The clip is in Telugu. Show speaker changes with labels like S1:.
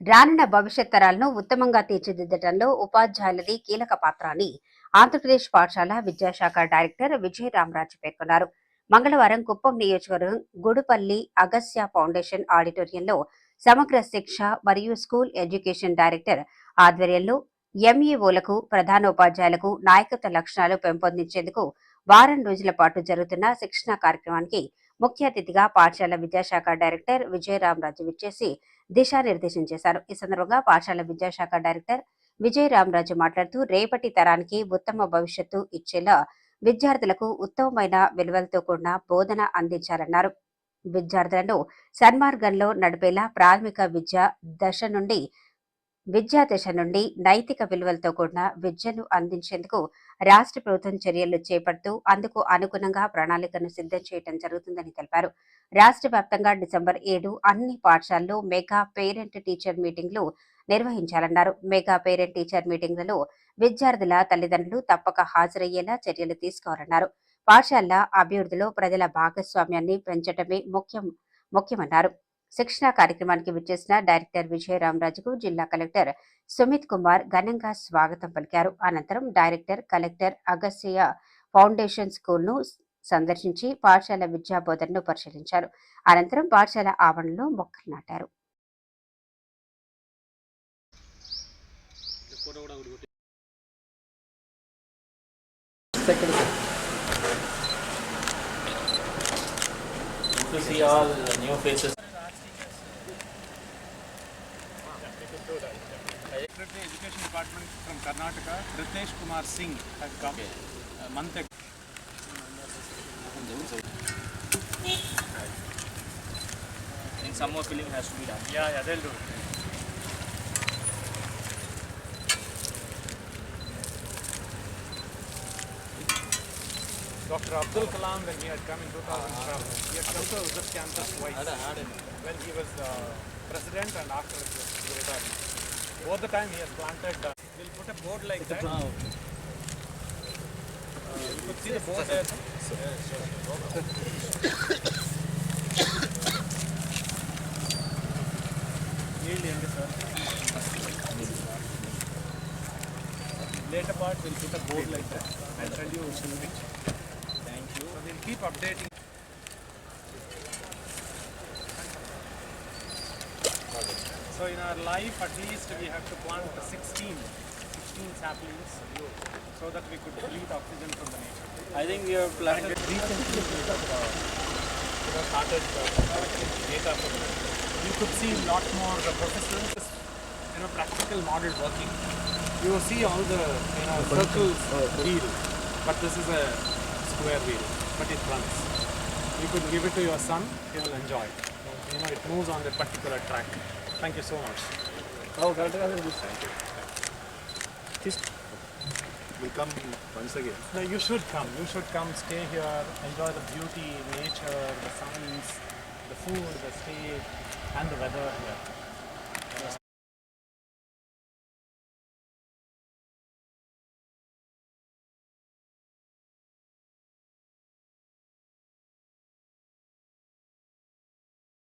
S1: రానున్న భవిష్యత్ తరాలను ఉత్తమంగా తీర్చిదిద్దడంలో ఉపాధ్యాయులది కీలక పాత్ర అని ఆంధ్రప్రదేశ్ పాఠశాల విద్యాశాఖ డైరెక్టర్ విజయ రామరాజు పేర్కొన్నారు. మంగళవారం కుప్పం నియోజకవర్గం గుడుపల్లి అగస్య ఫౌండేషన్ ఆడిటోరియంలో సమగ్ర శిక్ష మరియు స్కూల్ ఎడ్యుకేషన్ డైరెక్టర్ ఆధ్వర్యంలో ఎంఈఓలకు ప్రధానోపాధ్యాయులకు నాయకత్వ లక్షణాలు పెంపొందించేందుకు వారం రోజుల పాటు జరుగుతున్న శిక్షణ కార్యక్రమానికి ముఖ్య అతిథిగా పాఠశాల విద్యాశాఖ డైరెక్టర్ విజయరామరాజు విచ్చేసి దిశానిర్దేశం చేశారు. ఈ సందర్భంగా పాఠశాల విద్యాశాఖ డైరెక్టర్ విజయరామరాజు మాట్లాడుతూ రేపటి తరానికి ఉత్తమ భవిష్యత్తు ఇచ్చేలా విద్యార్థులకు ఉత్తమమైన విలువలతో కూడిన బోధన అందించాలన్నారు. విద్యార్థులను సన్మార్గంలో నడిపేలా ప్రాథమిక విద్య దశ నుండి విద్యా దశ నుండి నైతిక విలువలతో కూడిన విద్యను అందించేందుకు రాష్ట్ర ప్రభుత్వం చర్యలు చేపడుతూ అందుకు అనుగుణంగా ప్రణాళికను సిద్ధం చేయడం జరుగుతుందని తెలిపారు. రాష్ట్ర వ్యాప్తంగా డిసెంబర్ ఏడు అన్ని పాఠశాలల్లో మెగా పేరెంట్ టీచర్ మీటింగ్లు నిర్వహించాలన్నారు. మెగా పేరెంట్ టీచర్ మీటింగ్లలో విద్యార్థుల తల్లిదండ్రులు తప్పక హాజరయ్యేలా చర్యలు తీసుకోవాలన్నారు. పాఠశాలల అభివృద్ధిలో ప్రజల భాగస్వామ్యాన్ని పెంచడమే ముఖ్యం ముఖ్యమన్నారు. శిక్షణ కార్యక్రమానికి విచ్చేసిన డైరెక్టర్ విజయరామరాజుకు జిల్లా కలెక్టర్ సుమిత్ కుమార్ ఘనంగా స్వాగతం పలికారు. అనంతరం డైరెక్టర్ కలెక్టర్ అగస్య ఫౌండేషన్ స్కూల్ను సందర్శించి పాఠశాల విద్యా బోధనను పరిశీలించారు. అనంతరం పాఠశాల ఆవరణలో మొక్కలు నాటారు.
S2: To see all the new faces.
S3: Secretary Education Department from Karnataka, Ritesh Kumar Singh has come a month ago.
S2: I think some more filling has to be done.
S3: Yeah, yeah, they'll do it. Dr. Abdul Kalam, when he had come in 2012, he had come to visit campus twice. When he was uh, president and after retired. Both the time he has planted, uh, we'll put a board like that. Uh, you could see the board there. Yield end, sir. Later part, we'll put a board like that and tell you which. Thank you. So we'll keep updating. So in our life, at least we have to plant 16, 16 saplings so that we could breathe oxygen from the nature.
S2: I think we have planted.
S3: Recently, we have uh, you started uh, data from it. You could see a lot more uh, professionals, you know, practical model working. You will see all the you know circles wheel, but this is a square wheel, but it runs. You could give it to your son; he will enjoy. it. You know, it moves on that particular track. Thank you so much.
S4: Oh, correct, correct. Will come once again.
S3: No, you should come. You should come, stay here, enjoy the beauty, nature, the science, the food, the stay, and the weather here.